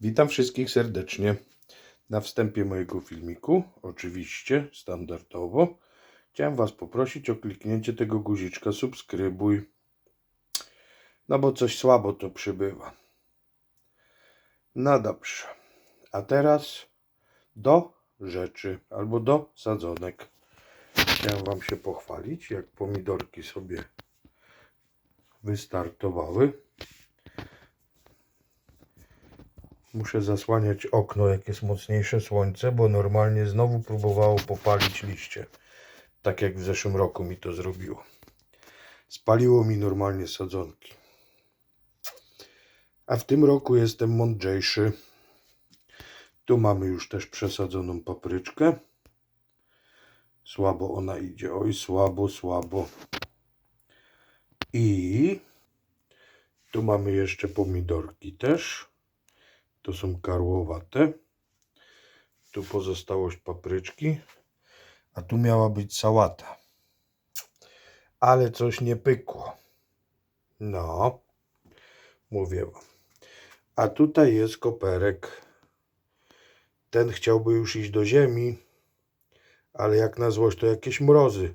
Witam wszystkich serdecznie. Na wstępie mojego filmiku, oczywiście standardowo, chciałem Was poprosić o kliknięcie tego guziczka subskrybuj. No bo coś słabo to przybywa. No dobrze. A teraz do rzeczy albo do sadzonek. Chciałem Wam się pochwalić, jak pomidorki sobie wystartowały. Muszę zasłaniać okno, jak jest mocniejsze słońce, bo normalnie znowu próbowało popalić liście. Tak jak w zeszłym roku mi to zrobiło. Spaliło mi normalnie sadzonki. A w tym roku jestem mądrzejszy. Tu mamy już też przesadzoną papryczkę. Słabo ona idzie. Oj, słabo, słabo. I tu mamy jeszcze pomidorki też. To są karłowate. Tu pozostałość papryczki. A tu miała być sałata. Ale coś nie pykło. No, mówię wam. A tutaj jest koperek. Ten chciałby już iść do ziemi, ale jak na złość to jakieś mrozy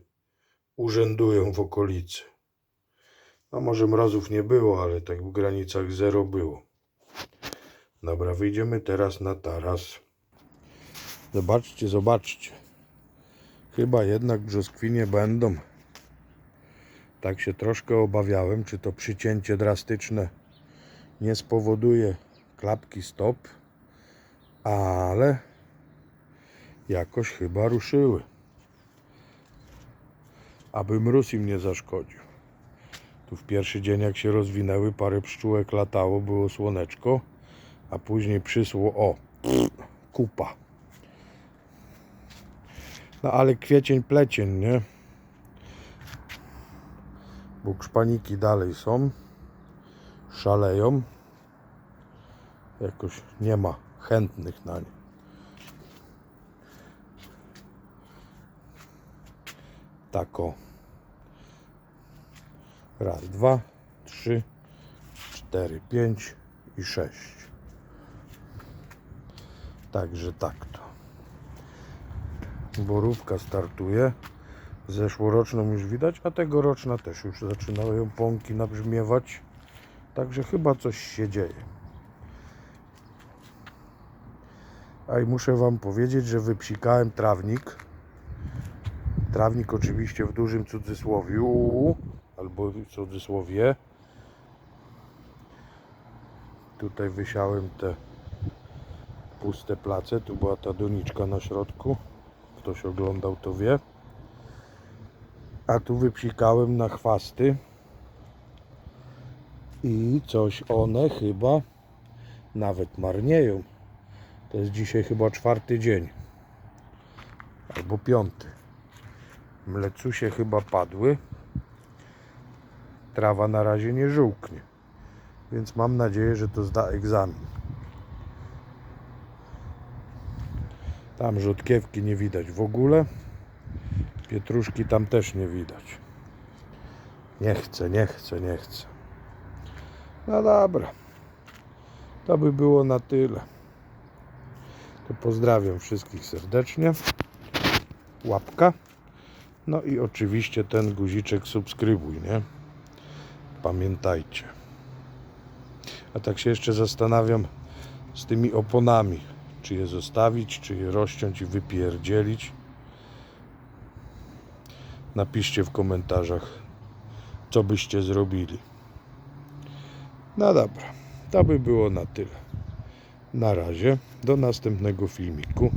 urzędują w okolicy. No może mrozów nie było, ale tak w granicach zero było. Dobra, wyjdziemy teraz na taras. Zobaczcie, zobaczcie. Chyba jednak brzoskwinie będą. Tak się troszkę obawiałem, czy to przycięcie drastyczne nie spowoduje klapki stop, ale jakoś chyba ruszyły. Aby mróz im nie zaszkodził. Tu w pierwszy dzień jak się rozwinęły, parę pszczółek latało, było słoneczko a później przysło o kupa. No ale kwiecień plecień, nie? Bo szpaniki dalej są. Szaleją. Jakoś nie ma chętnych na nie. Tako. Raz, dwa, trzy, cztery, pięć i sześć. Także tak to. Borówka startuje. Zeszłoroczną już widać, a tegoroczna też już zaczynają pąki nabrzmiewać. Także chyba coś się dzieje. A i muszę Wam powiedzieć, że wypsikałem trawnik. Trawnik oczywiście w dużym cudzysłowiu, albo w cudzysłowie. Tutaj wysiałem te puste place. Tu była ta doniczka na środku. Ktoś oglądał, to wie. A tu wypsikałem na chwasty. I coś one chyba nawet marnieją. To jest dzisiaj chyba czwarty dzień. Albo piąty. Mlecusie chyba padły. Trawa na razie nie żółknie. Więc mam nadzieję, że to zda egzamin. Tam rzutkiewki nie widać w ogóle. Pietruszki tam też nie widać. Nie chcę, nie chcę, nie chcę. No dobra. To by było na tyle. To pozdrawiam wszystkich serdecznie. Łapka. No i oczywiście ten guziczek subskrybuj, nie? Pamiętajcie. A tak się jeszcze zastanawiam z tymi oponami czy je zostawić, czy je rozciąć i wypierdzielić. Napiszcie w komentarzach, co byście zrobili. No dobra, to by było na tyle. Na razie, do następnego filmiku.